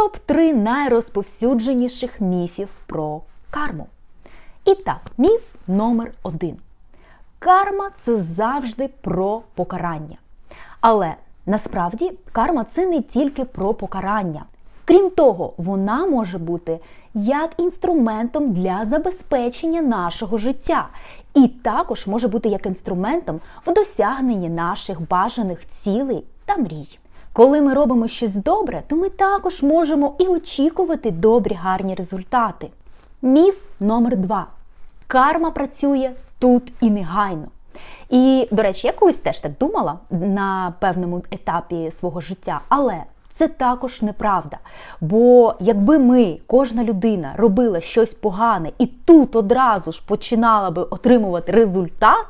Топ-3 найрозповсюдженіших міфів про карму. І так, міф номер один. Карма це завжди про покарання. Але насправді карма це не тільки про покарання. Крім того, вона може бути як інструментом для забезпечення нашого життя, і також може бути як інструментом в досягненні наших бажаних цілей та мрій. Коли ми робимо щось добре, то ми також можемо і очікувати добрі гарні результати. Міф номер два. Карма працює тут і негайно. І, до речі, я колись теж так думала на певному етапі свого життя, але це також неправда. Бо якби ми, кожна людина, робила щось погане і тут одразу ж починала би отримувати результат,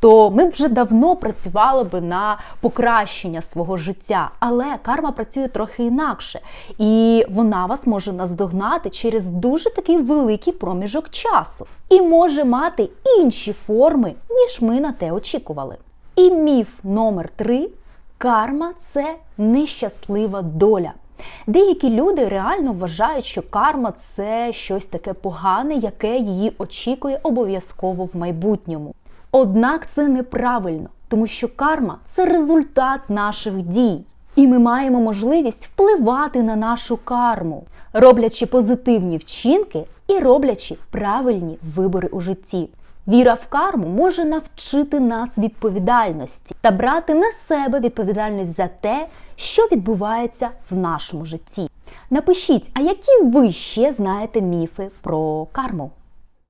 то ми б вже давно працювали би на покращення свого життя. Але карма працює трохи інакше, і вона вас може наздогнати через дуже такий великий проміжок часу і може мати інші форми, ніж ми на те очікували. І міф номер три карма це нещаслива доля. Деякі люди реально вважають, що карма це щось таке погане, яке її очікує обов'язково в майбутньому. Однак це неправильно, тому що карма це результат наших дій. І ми маємо можливість впливати на нашу карму, роблячи позитивні вчинки і роблячи правильні вибори у житті. Віра в карму може навчити нас відповідальності та брати на себе відповідальність за те, що відбувається в нашому житті. Напишіть, а які ви ще знаєте міфи про карму?